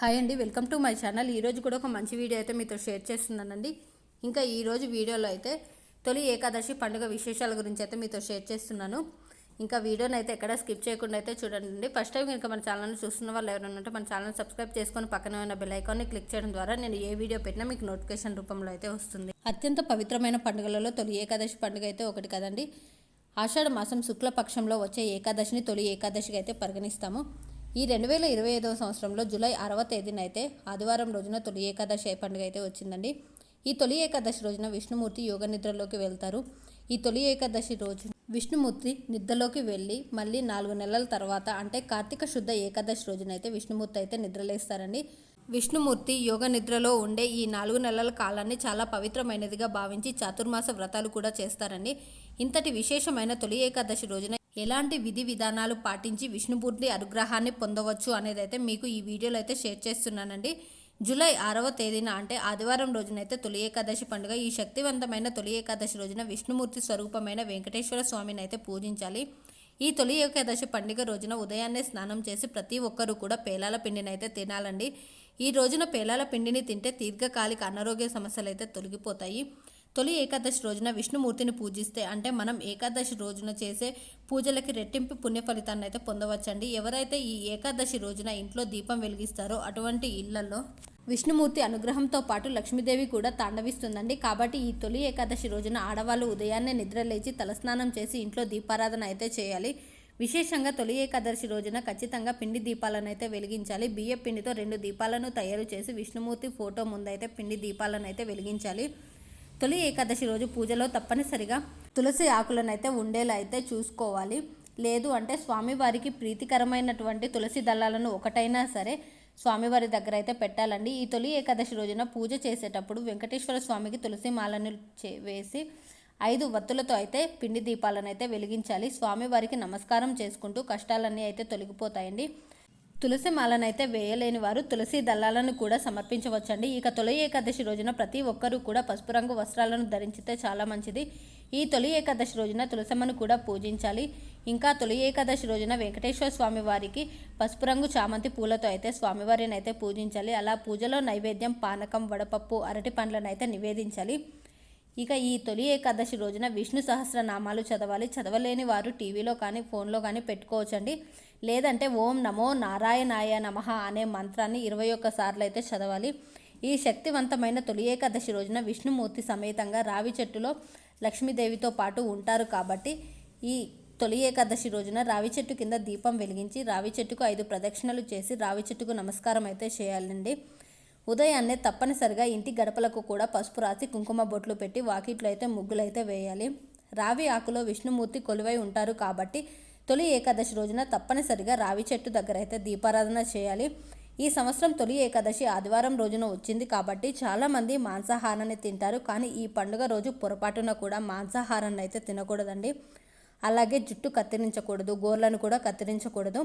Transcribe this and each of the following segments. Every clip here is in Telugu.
హాయ్ అండి వెల్కమ్ టు మై ఛానల్. ఈరోజు కూడా ఒక మంచి వీడియో అయితే మీతో షేర్ చేస్తున్నానండి. ఇంకా ఈరోజు వీడియోలో అయితే తొలి ఏకాదశి పండుగ విశేషాల గురించి అయితే మీతో షేర్ చేస్తున్నాను. ఇంకా వీడియోని అయితే ఎక్కడ స్కిప్ చేయకుండా అయితే చూడండి. ఫస్ట్ టైం కనుక మన ఛానల్ని చూస్తున్న వాళ్ళు ఎవరైనా ఉంటే మన ఛానల్ సబ్స్క్రైబ్ చేసుకొని పక్కన ఉన్న బెల్ ఐకాన్ని క్లిక్ చేయడం ద్వారా నేను ఏ వీడియో పెట్టినా మీకు నోటిఫికేషన్ రూపంలో అయితే వస్తుంది. అత్యంత పవిత్రమైన పండుగలలో తొలి ఏకాదశి పండుగ అయితే ఒకటి కదండి. ఆషాఢ మాసం శుక్లపక్షంలో వచ్చే ఏకాదశిని తొలి ఏకాదశిగా అయితే పరిగణిస్తాము. ఈ రెండు వేల ఇరవై ఐదవ సంవత్సరంలో జూలై ఆరవ తేదీన అయితే ఆదివారం రోజున తొలి ఏకాదశి పండుగ అయితే వచ్చిందండి. ఈ తొలి ఏకాదశి రోజున విష్ణుమూర్తి యోగ నిద్రలోకి వెళ్తారు. ఈ తొలి ఏకాదశి రోజు విష్ణుమూర్తి నిద్రలోకి వెళ్ళి మళ్ళీ నాలుగు నెలల తర్వాత అంటే కార్తీక శుద్ధ ఏకాదశి రోజున అయితే విష్ణుమూర్తి అయితే నిద్రలేస్తారండి. విష్ణుమూర్తి యోగ నిద్రలో ఉండే ఈ నాలుగు నెలల కాలాన్ని చాలా పవిత్రమైనదిగా భావించి చాతుర్మాస వ్రతాలు కూడా చేస్తారండి. ఇంతటి విశేషమైన తొలి ఏకాదశి రోజున ఎలాంటి విధి విధానాలు పాటించి విష్ణుమూర్తి అనుగ్రహాన్ని పొందవచ్చు అనేది అయితే మీకు ఈ వీడియోలో అయితే షేర్ చేస్తున్నానండి. జూలై ఆరవ తేదీన అంటే ఆదివారం రోజునైతే తొలి ఏకాదశి పండుగ. ఈ శక్తివంతమైన తొలి ఏకాదశి రోజున విష్ణుమూర్తి స్వరూపమైన వెంకటేశ్వర స్వామిని అయితే పూజించాలి. ఈ తొలి ఏకాదశి పండుగ రోజున ఉదయాన్నే స్నానం చేసి ప్రతి ఒక్కరూ కూడా పేలాల పిండిని అయితే తినాలండి. ఈ రోజున పేలాల పిండిని తింటే దీర్ఘకాలిక అనారోగ్య సమస్యలు అయితే తొలగిపోతాయి. తొలి ఏకాదశి రోజున విష్ణుమూర్తిని పూజిస్తే అంటే మనం ఏకాదశి రోజున చేసే పూజలకి రెట్టింపు పుణ్య ఫలితాన్ని అయితే పొందవచ్చండి. ఎవరైతే ఈ ఏకాదశి రోజున ఇంట్లో దీపం వెలిగిస్తారో అటువంటి ఇళ్ళలో విష్ణుమూర్తి అనుగ్రహంతో పాటు లక్ష్మీదేవి కూడా తాండవిస్తుందండి. కాబట్టి ఈ తొలి ఏకాదశి రోజున ఆడవాళ్ళు ఉదయాన్నే నిద్రలేచి తలస్నానం చేసి ఇంట్లో దీపారాధన అయితే చేయాలి. విశేషంగా తొలి ఏకాదశి రోజున ఖచ్చితంగా పిండి దీపాలను అయితే వెలిగించాలి. బియ్య పిండితో రెండు దీపాలను తయారు చేసి విష్ణుమూర్తి ఫోటో ముందైతే పిండి దీపాలను అయితే వెలిగించాలి. తొలి ఏకాదశి రోజు పూజలో తప్పనిసరిగా తులసి ఆకులను అయితే ఉండేలా అయితే చూసుకోవాలి. లేదు అంటే స్వామివారికి ప్రీతికరమైనటువంటి తులసి దళాలను ఒకటైనా సరే స్వామివారి దగ్గర అయితే పెట్టాలండి. ఈ తొలి ఏకాదశి రోజున పూజ చేసేటప్పుడు వెంకటేశ్వర స్వామికి తులసి మాలను చే వేసి ఐదు వత్తులతో అయితే పిండి దీపాలను అయితే వెలిగించాలి స్వామివారికి నమస్కారం చేసుకుంటూ కష్టాలన్నీ అయితే తొలగిపోతాయండి. తులసి మాలనైతే వేయలేని వారు తులసి దళాలను కూడా సమర్పించవచ్చండి. ఇక తొలి ఏకాదశి రోజున ప్రతి ఒక్కరూ కూడా పసుపు రంగు వస్త్రాలను ధరించితే చాలా మంచిది. ఈ తొలి ఏకాదశి రోజున తులసమ్మను కూడా పూజించాలి. ఇంకా తొలి ఏకాదశి రోజున వెంకటేశ్వర స్వామి వారికి పసుపు రంగు చామంతి పూలతో అయితే స్వామివారిని అయితే పూజించాలి. అలా పూజలో నైవేద్యం పానకం వడపప్పు అరటి పండ్లను అయితే నివేదించాలి. ఇక ఈ తొలి ఏకాదశి రోజున విష్ణు సహస్రనామాలు చదవాలి. చదవలేని వారు టీవీలో కానీ ఫోన్లో కానీ పెట్టుకోవచ్చండి. లేదంటే ఓం నమో నారాయణాయ నమః అనే మంత్రాన్ని ఇరవై ఒక్కసార్లు అయితే చదవాలి. ఈ శక్తివంతమైన తొలి ఏకాదశి రోజున విష్ణుమూర్తి సమేతంగా రావి చెట్టులో లక్ష్మీదేవితో పాటు ఉంటారు కాబట్టి ఈ తొలి ఏకాదశి రోజున రావి చెట్టు కింద దీపం వెలిగించి రావి చెట్టుకు ఐదు ప్రదక్షిణలు చేసి రావి చెట్టుకు నమస్కారం అయితే చేయాలండి. ఉదయాన్నే తప్పనిసరిగా ఇంటి గడపలకు కూడా పసుపు రాసి కుంకుమ బొట్లు పెట్టి వాకిట్లో అయితే ముగ్గులైతే వేయాలి. రావి ఆకులో విష్ణుమూర్తి కొలువై ఉంటారు కాబట్టి తొలి ఏకాదశి రోజున తప్పనిసరిగా రావి చెట్టు దగ్గర అయితే దీపారాధన చేయాలి. ఈ సంవత్సరం తొలి ఏకాదశి ఆదివారం రోజున వచ్చింది కాబట్టి చాలామంది మాంసాహారాన్ని తింటారు. కానీ ఈ పండుగ రోజు పొరపాటున కూడా మాంసాహారాన్ని అయితే తినకూడదండి. అలాగే జుట్టు కత్తిరించకూడదు గోర్లను కూడా కత్తిరించకూడదు.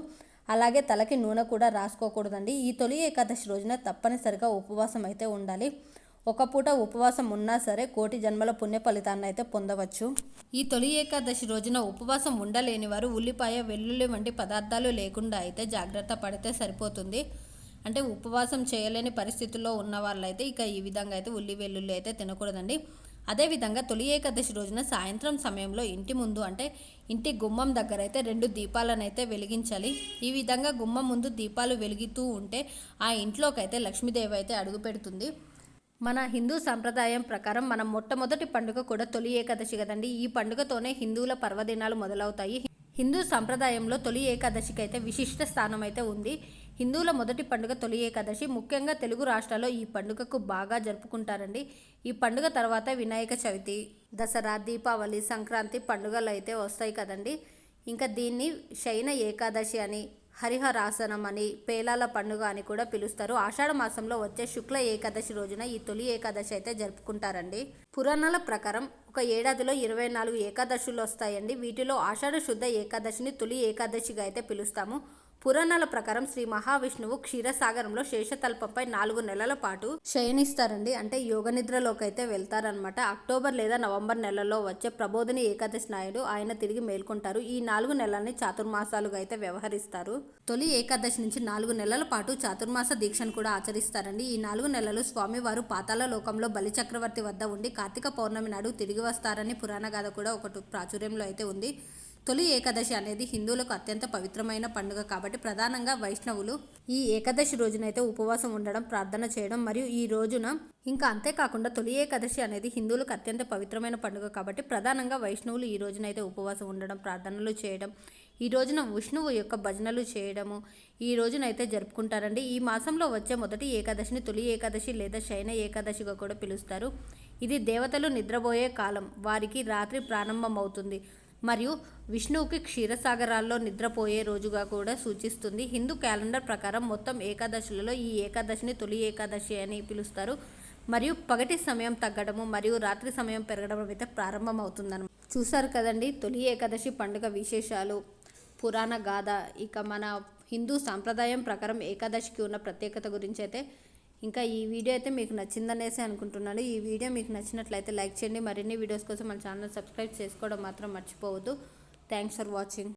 అలాగే తలకి నూనె కూడా రాసుకోకూడదండి. ఈ తొలి ఏకాదశి రోజున తప్పనిసరిగా ఉపవాసం అయితే ఉండాలి. ఒక పూట ఉపవాసం ఉన్నా సరే కోటి జన్మల పుణ్య ఫలితాన్ని అయితే పొందవచ్చు. ఈ తొలి ఏకాదశి రోజున ఉపవాసం ఉండలేని వారు ఉల్లిపాయ వెల్లుల్లి వంటి పదార్థాలు లేకుండా అయితే జాగ్రత్త పడితే సరిపోతుంది. అంటే ఉపవాసం చేయలేని పరిస్థితుల్లో ఉన్న వాళ్ళైతే ఇక ఈ విధంగా అయితే ఉల్లి వెల్లుల్లి అయితే తినకూడదండి. అదేవిధంగా తొలి ఏకాదశి రోజున సాయంత్రం సమయంలో ఇంటి ముందు అంటే ఇంటి గుమ్మం దగ్గర అయితే రెండు దీపాలను అయితే వెలిగించాలి. ఈ విధంగా గుమ్మం ముందు దీపాలు వెలుగుతూ ఉంటే ఆ ఇంట్లోకి అయితే లక్ష్మీదేవి అయితే అడుగు పెడుతుంది. మన హిందూ సంప్రదాయం ప్రకారం మన మొట్టమొదటి పండుగ కూడా తొలి ఏకాదశి కదండి. ఈ పండుగతోనే హిందువుల పర్వదినాలు మొదలవుతాయి. హిందూ సంప్రదాయంలో తొలి ఏకాదశికి అయితే విశిష్ట స్థానం అయితే ఉంది. హిందువుల మొదటి పండుగ తొలి ఏకాదశి. ముఖ్యంగా తెలుగు రాష్ట్రాల్లో ఈ పండుగకు బాగా జరుపుకుంటారండి. ఈ పండుగ తర్వాత వినాయక చవితి దసరా దీపావళి సంక్రాంతి పండుగలు అయితే వస్తాయి కదండి. ఇంకా దీన్ని శయన ఏకాదశి అని హరిహరాసనం అని పేలాల పండుగ అని కూడా పిలుస్తారు. ఆషాఢ మాసంలో వచ్చే శుక్ల ఏకాదశి రోజున ఈ తొలి ఏకాదశి అయితే జరుపుకుంటారండి. పురాణాల ప్రకారం ఒక ఏడాదిలో ఇరవై నాలుగు ఏకాదశులు వస్తాయండి. వీటిలో ఆషాఢ శుద్ధ ఏకాదశిని తొలి ఏకాదశిగా అయితే పిలుస్తాము. పురాణాల ప్రకారం శ్రీ మహావిష్ణువు క్షీరసాగరంలో శేషతల్పంపై నాలుగు నెలల పాటు శయనిస్తారండి. అంటే యోగ నిద్రలోకి అయితే వెళ్తారనమాట అక్టోబర్ లేదా నవంబర్ నెలలో వచ్చే ప్రబోధిని ఏకాదశి నాయుడు ఆయన తిరిగి మేల్కొంటారు. ఈ నాలుగు నెలల్ని చాతుర్మాసాలుగా అయితే వ్యవహరిస్తారు. తొలి ఏకాదశి నుంచి నాలుగు నెలల పాటు చాతుర్మాస దీక్షను కూడా ఆచరిస్తారండి. ఈ నాలుగు నెలలు స్వామివారు పాతాల లోకంలో బలిచక్రవర్తి వద్ద ఉండి కార్తీక పౌర్ణమి నాడు తిరిగి వస్తారని పురాణ గాథ కూడా ఒకటి ప్రాచుర్యంలో అయితే ఉంది. తొలి ఏకాదశి అనేది హిందువులకు అత్యంత పవిత్రమైన పండుగ కాబట్టి ప్రధానంగా వైష్ణవులు ఈ ఏకాదశి రోజునైతే ఉపవాసం ఉండడం ప్రార్థన చేయడం మరియు ఈ రోజున ఇంకా అంతేకాకుండా తొలి ఏకాదశి అనేది హిందువులకు అత్యంత పవిత్రమైన పండుగ కాబట్టి ప్రధానంగా వైష్ణవులు ఈ రోజునైతే ఉపవాసం ఉండడం ప్రార్థనలు చేయడం ఈ రోజున విష్ణువు యొక్క భజనలు చేయడము ఈ రోజునైతే జరుపుకుంటారండి. ఈ మాసంలో వచ్చే మొదటి ఏకాదశిని తొలి ఏకాదశి లేదా శయన ఏకాదశిగా కూడా పిలుస్తారు. ఇది దేవతలు నిద్రపోయే కాలం వారికి రాత్రి ప్రారంభమవుతుంది. మరియు విష్ణువుకి క్షీరసాగరాల్లో నిద్రపోయే రోజుగా కూడా సూచిస్తుంది. హిందూ క్యాలెండర్ ప్రకారం మొత్తం ఏకాదశులలో ఈ ఏకాదశిని తొలి ఏకాదశి అని పిలుస్తారు. మరియు పగటి సమయం తగ్గడము మరియు రాత్రి సమయం పెరగడం అయితే ప్రారంభమవుతుందన్నమాట. చూసారు కదండి తొలి ఏకాదశి పండుగ విశేషాలు. పురాణ గాథ ఇక మన హిందూ సాంప్రదాయం ప్రకారం ఏకాదశికి ఉన్న ప్రత్యేకత గురించి అయితే ఇంకా ఈ వీడియో అయితే మీకు నచ్చిందనేసి అనుకుంటున్నాను. ఈ వీడియో మీకు నచ్చినట్లయితే లైక్ చేయండి. మరిన్ని వీడియోస్ కోసం మన ఛానల్ సబ్స్క్రైబ్ చేసుకోవడం మాత్రం మర్చిపోవద్దు. Thanks for watching